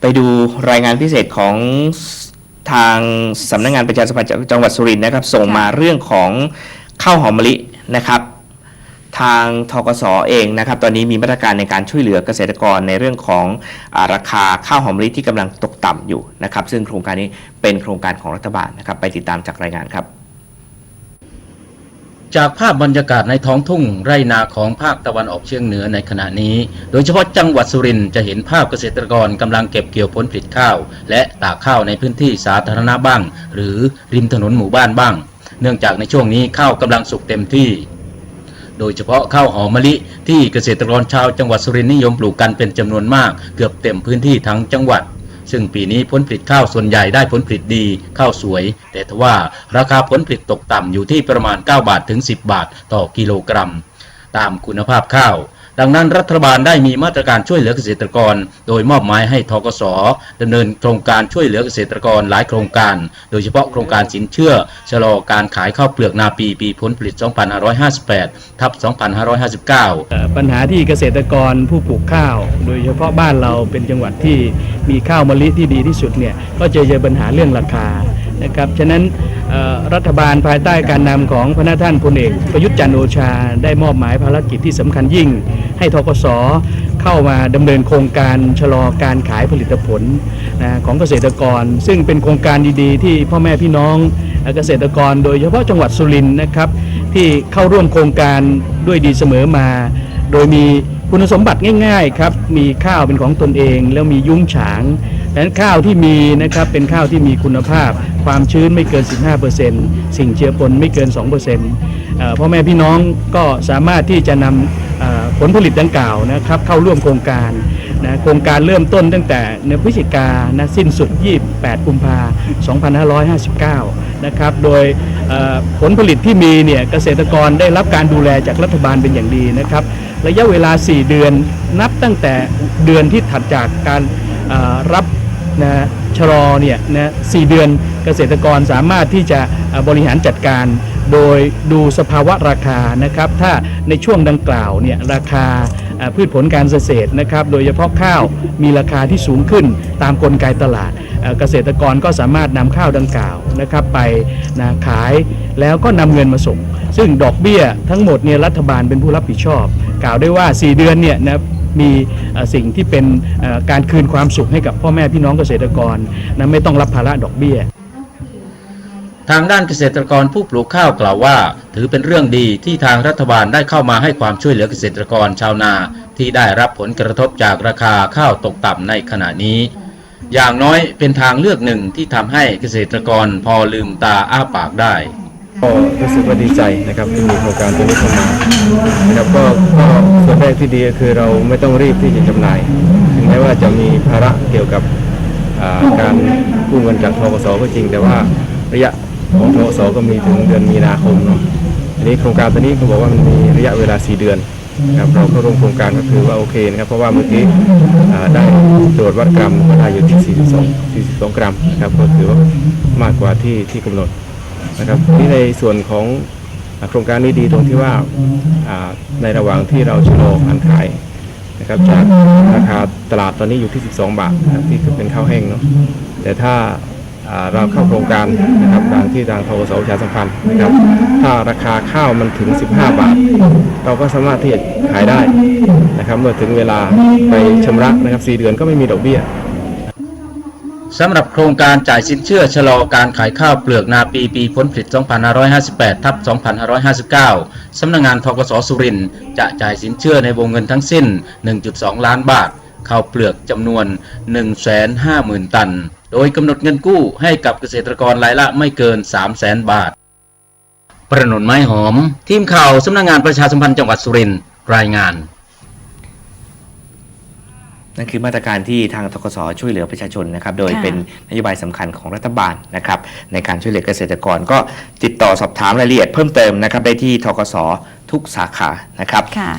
ไปดูรายงานพิเศษของทางสำนักงานประชาสัมพันธ์จังหวัดสุรินทร์นะครับ ส่งมาเรื่องของข้าวหอมมะลินะครับ ทางทกสเองนะครับ ตอนนี้มีมาตรการในการช่วยเหลือเกษตรกรในเรื่องของอาราคาข้าวหอมมะลิที่กำลังตกต่ำอยู่นะครับ ซึ่งโครงการนี้เป็นโครงการของรัฐบาลนะครับ ไปติดตามจากรายงานครับ จากภาพบรรยากาศในท้องทุ่งไร่นาของภาคตะวันออกเฉียงเหนือในขณะนี้ โดยเฉพาะจังหวัดสุรินทร์จะเห็นภาพเกษตรกรกำลังเก็บเกี่ยวผลผลิตข้าว และตากข้าวในพื้นที่สาธารณะบ้าง หรือริมถนนหมู่บ้านบ้าง เนื่องจากในช่วงนี้ข้าวกำลังสุกเต็มที่ โดยเฉพาะข้าวหอมมะลิ ที่เกษตรกรชาวจังหวัดสุรินทร์นิยมปลูกกันเป็นจำนวนมาก เกือบเต็มพื้นที่ทั้งจังหวัด ซึ่งปีนี้ผลผลิตข้าวส่วนใหญ่ได้ผลผลิตดีข้าวสวย แต่ทว่าราคาผลผลิตตกต่ำอยู่ที่ประมาณ 9 บาทถึง 10 บาทต่อกิโลกรัม ตามคุณภาพข้าว ดังนั้นรัฐบาลได้มีมาตรการช่วยเหลือเกษตรกร โดยมอบหมายให้ทกสดำเนินโครงการช่วยเหลือเกษตรกรหลายโครงการ โดยเฉพาะโครงการสินเชื่อชะลอการขายข้าวเปลือกนาปีปีผลผลิต 2558 ทับ 2559เอ่อปัญหาที่เกษตรกรผู้ปลูกข้าว โดยเฉพาะบ้านเราเป็นจังหวัดที่มีข้าวมะลิที่ดีที่สุดเนี่ยก็จะเจอปัญหาเรื่องราคานะครับฉะนั้น รัฐบาลภายใต้การนำของพระนาท่านพลเอกประยุทธ์จันโอชา ได้มอบหมายภารกิจที่สำคัญยิ่ง ให้ทกสเข้ามาดำเนินโครงการชะลอการขายผลิตผลนะของเกษตรกร ซึ่งเป็นโครงการดีๆ ที่พ่อแม่พี่น้องเกษตรกร โดยเฉพาะจังหวัดสุรินทร์นะครับ ที่เข้าร่วมโครงการด้วยดีเสมอมา โดยมีคุณสมบัติง่ายๆครับ มีข้าวเป็นของตนเอง แล้วมียุ้งฉางดังนั้นข้าวที่มีนะครับเป็นข้าวที่มีคุณภาพ ความชื้นไม่เกิน 15%สิ่งเชื้อปนไม่เกิน2%เพ่อแม่พี่น้องก็สามารถที่จะนำผลผลิตดังกล่าวนะครับเข้าร่วมโครงการนะโครงการเริ่มต้นตั้งแต่เดือนพฤศจิกานะสิ้นสุด 28 กุมภา2559 นะครับ โดยผลผลิตที่มีเนี่ยเกษตรกรได้รับการดูแลจากรัฐบาลเป็นอย่างดีนะครับ ระยะเวลา 4 เดือนนับตั้งแต่เดือนที่ถัดจากการรับนะ ชะลอเนี่ยนะสี่เดือนเกษตรกรสามารถที่จะบริหารจัดการ โดยดูสภาวะราคานะครับ ถ้าในช่วงดังกล่าวเนี่ยราคาพืชผลการเกษตรนะครับ โดยเฉพาะข้าวมีราคาที่สูงขึ้นตามกลไกตลาด เกษตรกรก็สามารถนำข้าวดังกล่าวนะครับไปนะขายแล้วก็นำเงินมาส่ง ซึ่งดอกเบี้ยทั้งหมดเนี่ยรัฐบาลเป็นผู้รับผิดชอบ กล่าวได้ว่า 4 เดือนเนี่ยนะ มีสิ่งที่เป็นการคืนความสุขให้กับพ่อแม่พี่น้องเกษตรกรนะไม่ต้องรับภาระดอกเบี้ย ทางด้านเกษตรกรผู้ปลูกข้าวกล่าวว่า ถือเป็นเรื่องดีที่ทางรัฐบาลได้เข้ามาให้ความช่วยเหลือเกษตรกรชาวนา ที่ได้รับผลกระทบจากราคาข้าวตกต่ำในขณะนี้ อย่างน้อยเป็นทางเลือกหนึ่งที่ทำให้เกษตรกรพอลืมตาอ้าปากได้ ก็รู้สึกว่าดีใจนะครับที่มีโครงการตัวนี้เข้ามานะครับก็ก็ส่วนแรกที่ดีก็คือเราไม่ต้องรีบที่จะจำหน่ายถึงแม้ว่าจะมีภาระเกี่ยวกับการกู้เงินจากทกสก็จริง แต่ว่าระยะของทกสก็มีถึงเดือนมีนาคมเนาะทีนี้โครงการตัวนี้เขาบอกว่ามันมีระยะเวลา 4 เดือนนะครับเราเข้าร่วมโครงการก็คือว่าโอเคนะครับเพราะว่าเมื่อกี้ได้ตรวจวัดกรัมก็ได้อยู่ที่ 42 42 กรัมนะครับก็ถือว่ามากกว่าที่ที่กำหนด นะครับที่ในส่วนของโครงการนี้ดีตรงที่ว่าในระหว่างที่เราชะลอการขายนะครับจากราคาตลาดตอนนี้อยู่ที่ 12 บาทนะครับที่เป็นข้าวแห้งเนาะแต่ถ้าเราเข้าโครงการนะครับดังที่ทางทกสประชาสัมพันธ์นะครับ ถ้าราคาข้าวมันถึง 15 บาท เราก็สามารถที่จะขายได้นะครับ เมื่อถึงเวลาไปชำระนะครับ 4 เดือนก็ไม่มีดอกเบี้ย สำหรับโครงการจ่ายสินเชื่อชะลอการขายข้าวเปลือกนาปีปีผลผลิต 2558 ทับ 2559 สำนักงงานทกสสุรินทร์จะจ่ายสินเชื่อในวงเงินทั้งสิ้น 1.2 ล้านบาท ข้าวเปลือกจำนวน 150,000 ตัน โดยกำหนดเงินกู้ให้กับเกษตรกรรายละไม่เกิน 300,000 บาท ประนนไม้หอม ทีมข่าวสำนักงงานประชาสัมพันธ์จังหวัดสุรินทร์รายงาน นั่นคือมาตรการที่ทางทกสช่วยเหลือประชาชนนะครับ โดยค่ะเป็นนโยบายสำคัญของรัฐบาลนะครับ ในการช่วยเหลือเกษตรกรก็ติดต่อสอบถามรายละเอียดเพิ่มเติมนะครับได้ที่ทกสทุกสาขานะครับ ค่ะ